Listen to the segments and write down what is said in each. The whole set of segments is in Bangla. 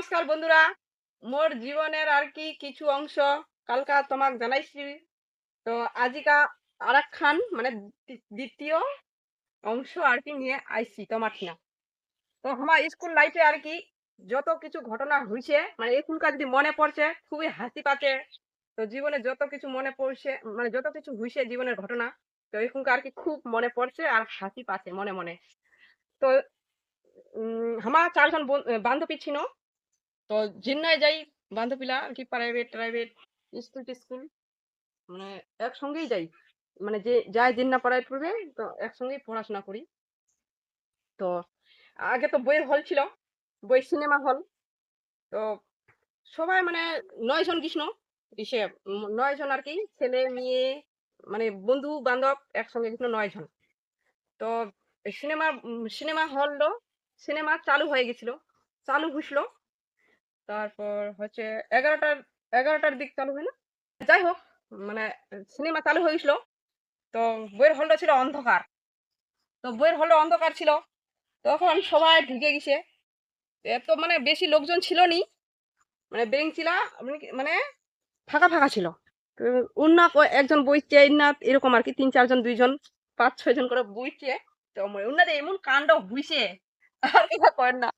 নমস্কার বন্ধুরা। মোর জীবনের আর কি কিছু অংশ কালকা তোমাক জানাইছি। তো আজিকা আর খান মানে দ্বিতীয় অংশ আর কি নিয়ে আইছি তোমার ঠিনা তো আমার স্কুল লাইফে আর কি যত কিছু ঘটনা হয়েছে মানে এখনকার যদি মনে পড়ছে, খুবই হাসি পাচ্ছে। তো জীবনে যত কিছু মনে পড়ছে মানে যত কিছু হয়েছে জীবনের ঘটনা, তো এখনকার আর কি খুব মনে পড়ছে আর হাসি পাচ্ছে মনে মনে। তো আমার চারজন বান্ধবী ছিল তো জিন্নায় যাই, বান্ধবীরা আর কি প্রাইভেট প্রাইভেট স্কুল টিস্কুল মানে একসঙ্গেই যাই। মানে যে যাই জিন্না পড়ায় পড়বে, তো একসঙ্গেই পড়াশোনা করি। তো আগে তো বইয়ের হল ছিল বই সিনেমা হল তো সবাই মানে নয় জন কৃষ্ণ, ইসে নয় জন আর কি, ছেলে, মেয়ে মানে বন্ধু, বান্ধব একসঙ্গে কৃষ্ণ নয় জন। তো সিনেমা সিনেমা হল সিনেমা চালু হয়ে গেছিল, চালু হইছিল তারপর হচ্ছে এগারোটার এগারোটার দিক চালু হয় যাই হোক মানে সিনেমা চালু হয়েছিল তো বইয়ের হলটা ছিল অন্ধকার। তো বইয়ের হলটা অন্ধকার ছিল। তখন সবাই ঢুকে গেছে। এত মানে বেশি লোকজন ছিল নি মানে বেঞ্চিলা মানে ফাঁকা ফাঁকা ছিল। উন্না একজন বইছে ইন্নাত এরকম আর কি, তিন চারজন, দুইজন, পাঁচ ছয় জন করে বইছে তো উন্নাদের এমন কাণ্ড হইছে। আর কয় না।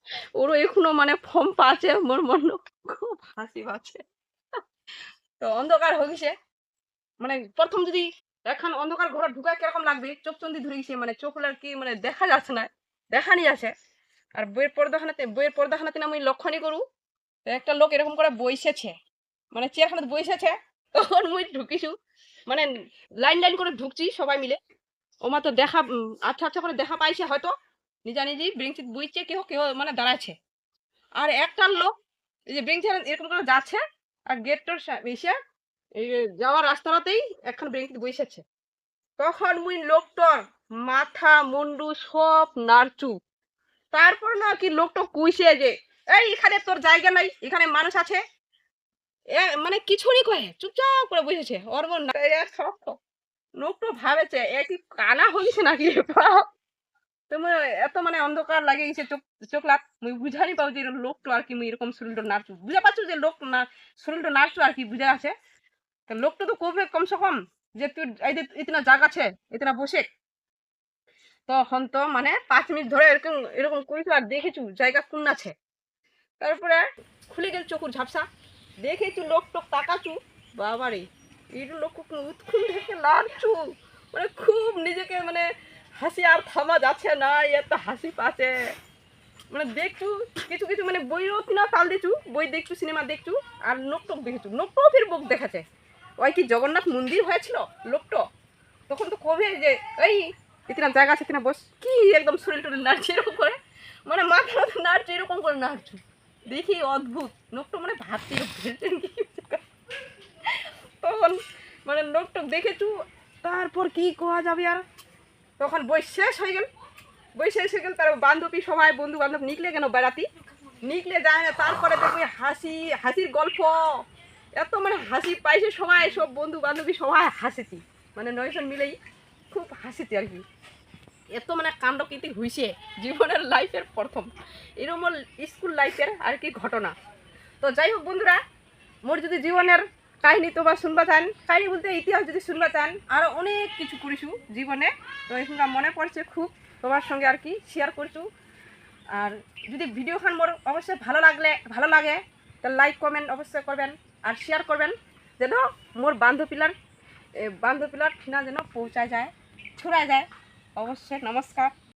ওরও এখনও মানে ফর্ম পাচ্ছে, মোর মন খুব হাসি পাচ্ছে। তো অন্ধকার হয়ে গেছে। মানে প্রথম যদি এখন অন্ধকার ঘরে কীরকম লাগবে? চোখ চন্দি ধরে গেছে মানে চোখ আর কি মানে দেখা যাচ্ছে না, দেখা নিয়ে আছে আর বইয়ের পর্দাখানাতে বইয়ের পর্দাখানাতে আমি লক্ষণই করু একটা লোক এরকম করে বইসেছে। মানে চেয়ারখানাতে বইসেছে, তখন মুই ঢুকিছু। মানে লাইন লাইন করে ঢুকছি সবাই মিলে। ওমা তো দেখা আচ্ছা আচ্ছা করে দেখা পাইছে হয়তো। নিজা নিজেই বেঞ্চিত বইছে কেউ কেউ মানে দাঁড়াচ্ছে আর একটা লোক, এই যে বেঞ্চে এরকম করে যাচ্ছে, আর গেটটার এসে এই যাওয়ার রাস্তাটাতেই এখন বেঞ্চিত বসেছে তখন মুই লোকটার মাথা, মুন্ডু সব নাড়চু। তারপর না কি লোকটা কুইছে যে, এই এখানে তোর জায়গা নাই, এখানে মানুষ আছে। মানে কিছুরই কয়ে চুপচাপ করে বসেছে। ওর মন লোকটা ভাবেছে, এ কি কানা হয়েছে নাকি? বাপ তোমার এত মানে অন্ধকার লাগে গেছে চোখ চোখ লাগ, মুই বুঝানি পাও যে লোকটা আর কি, মুই এরকম শরীরটা নাড়ছু বুঝা পাচ্ছ যে লোক না, শরীরটা নাড়ছু আর কি বুঝা আছে। তো লোকটা তো কবে কমসে কম যে তুই, এই যে ইতনা জায়গা আছে, ইতনা বসে। তখন তো মানে পাঁচ মিনিট ধরে এরকম এরকম করেছ আর দেখেছু জায়গা কোন আছে। তারপরে খুলে গেল চকুর ঝাপসা, দেখেছু লোক টোক তাকাচু বাবারে, এই লোক উৎখুন দেখে লাড়ছু মানে মানে হাসি আর থামা যাচ্ছে না এত হাসি পাচ্ছে। মানে দেখছু, কিছু কিছু মানে বইও কিনা তাল দিছু, বই দেখছু, সিনেমা দেখছু, আর নোকটক দেখেছু নোকটও ফির বুক দেখাচ্ছে। ওই কি জগন্নাথ মন্দির হয়েছিল লোকটো তখন তো কবে যে, এই ইতিনা জায়গা আছে কিনা বস, কি একদম শরীর টরীর নাড়ছে এরকম করে। মানে মাথা মাথা নাড়ছে, এরকম করে নাড়ছু। দেখি অদ্ভুত নোকটো মানে ভাবছি তখন মানে নোকটক দেখেছু, তারপর কি কোয়া যাবে আর? তখন বই শেষ হয়ে গেল। বই শেষ হয়ে গেল তার বান্ধবী সবাই বন্ধু বান্ধব নিকলে কেন বেড়াতি? নিকলে যায় না, তারপরে দেখবি হাসি, হাসির গল্প। এত মানে হাসি পাইছে সবাই, সব বন্ধু বান্ধবী সবাই হাসিতি। মানে নয়জন মিলেই খুব হাসিতি আর কি। এত মানে কাণ্ড কীর্তি হয়েছে জীবনের লাইফের প্রথম। এরকম স্কুল লাইফের আর কি ঘটনা। তো যাই হোক বন্ধুরা, মোর যদি জীবনের কাহিনী তোমার শুনবা চান? কাহিনী বলতে ইতিহাস যদি শুনবা চান আরও অনেক কিছু করিছু জীবনে। তো এখানকার মনে পড়ছে খুব, তোমার সঙ্গে আর কি শেয়ার করছু আর যদি ভিডিওখান মোর, অবশ্যই ভালো লাগলে, ভালো লাগে তাহলে লাইক কমেন্ট অবশ্যই করবেন আর শেয়ার করবেন, যেন মোর বান্ধবীলার বান্ধবীলার ঠিনা যেন পৌঁছায় যায়, ছড়ায় যায়। অবশ্যই নমস্কার।